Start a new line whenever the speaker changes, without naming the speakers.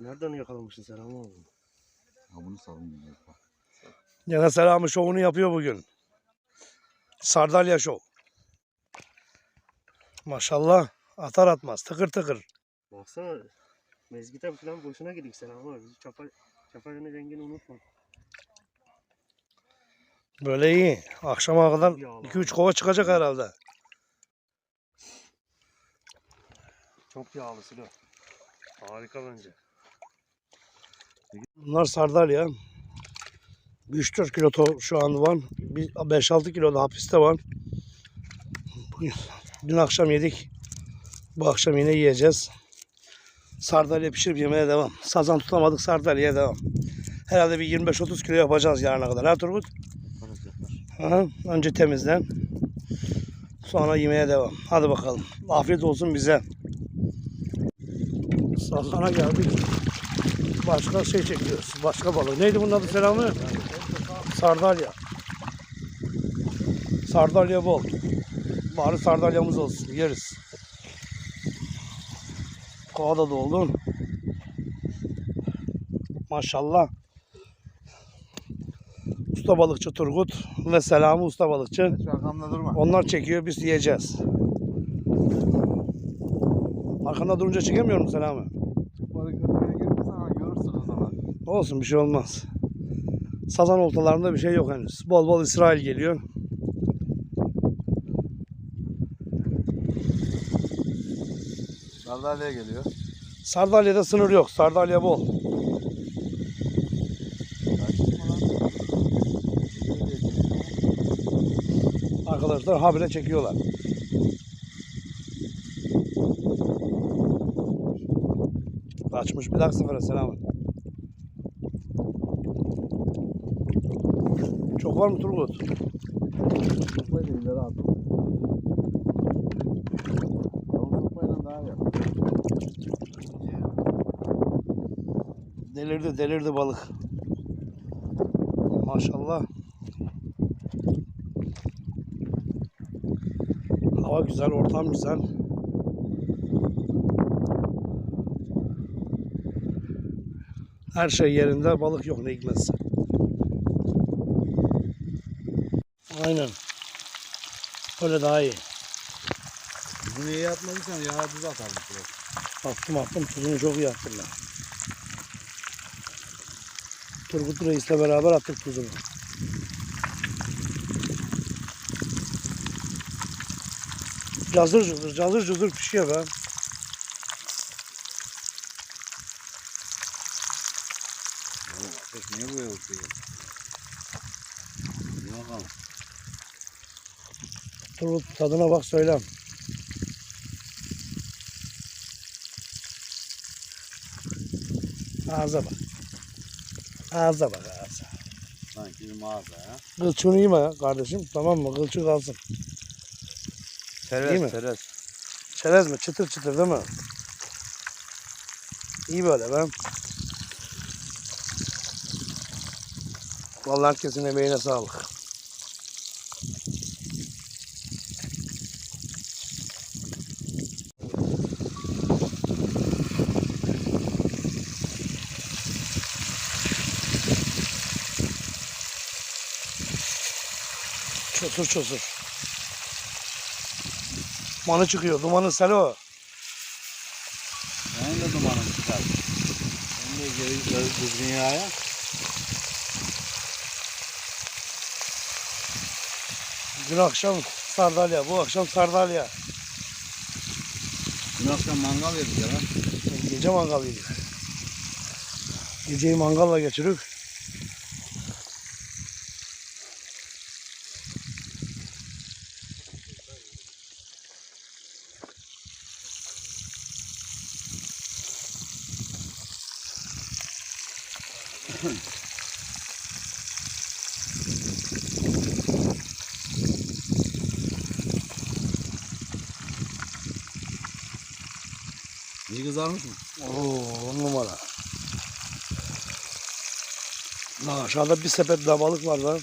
Nereden yakalamışsın sen ama oğlum?
Ha bunu salayım ya.
Yine selamı şovunu yapıyor bugün. Sardalya şov. Maşallah atar atmaz tıkır tıkır.
Baksana mezgite falan boşuna gidik sen ama çapa çapanın rengini unutma.
Böyle iyi. Akşama kadar
Yağlı.
2-3 kova çıkacak herhalde.
Çok yağlı Silo. Harika bence.
Bunlar sardalya. 3-4 kilo to- şu an var. Bir 5-6 kilo da hapiste var. Bugün- Dün akşam yedik. Bu akşam yine yiyeceğiz. Sardalya pişirip yemeye devam. Sazan tutamadık sardalyaya devam. Herhalde bir 25-30 kilo yapacağız yarına kadar. Ha Turgut? Aha, önce temizlen. Sonra yemeğe devam. Hadi bakalım. Afiyet olsun bize. Sazana geldik. Başka şey çekiyoruz. Başka balık. Neydi bunun adı selamı? Sardalya. Sardalya bol. Bari sardalyamız olsun. Yeriz. Kova da doldu. Maşallah. Usta balıkçı Turgut ve Selami usta balıkçı.
Şu arkamda durma.
Onlar çekiyor biz yiyeceğiz. Arkanda durunca çekemiyor musun Selami? Olsun bir şey olmaz. Sazan oltalarında bir şey yok henüz. Bol bol İsrail geliyor.
Sardalya'ya geliyor.
Sardalya'da sınır yok. Sardalya bol. Arkadaşlar habire çekiyorlar. Kaçmış bir dahaki sefere selam. Çok var mı Turgut?
Sopayla ileri at. Sopayla daha iyi.
Delirdi delirdi balık. Maşallah. Hava güzel, ortam güzel. Her şey yerinde, balık yok ne hikmetse. Aynen. Öyle daha iyi.
Bunu iyi atmadıysan yağa atarım. biraz.
Attım attım, tuzunu çok iyi attım ben. Turgut Reis'le beraber attık tuzunu. Cazır cazır, cazır cazır pişiyor be.
Oğlum ateş niye böyle uçuyor? Bir bakalım.
Turgut tadına bak söyle. Ağza bak. Ağza bak ağza.
Sanki bir mağaza ya.
Kılçığını yeme kardeşim tamam mı? Kılçık kalsın. Değil mi?
Teres.
Çerez mi? Çıtır çıtır değil mi? İyi böyle ben. Vallahi herkesin emeğine sağlık. Çosur çosur. Dumanı çıkıyor. Dumanı selo.
Benim de dumanım çıkar. Ben de geri düzgün yağa.
Dün akşam sardalya, bu akşam sardalya.
Dün akşam mangal yedik ya.
Gece mangal yedik. Geceyi mangalla geçirip
İyi kızarmış mı?
Oo, on numara. Aşağıda bir sepet daha balık var lan.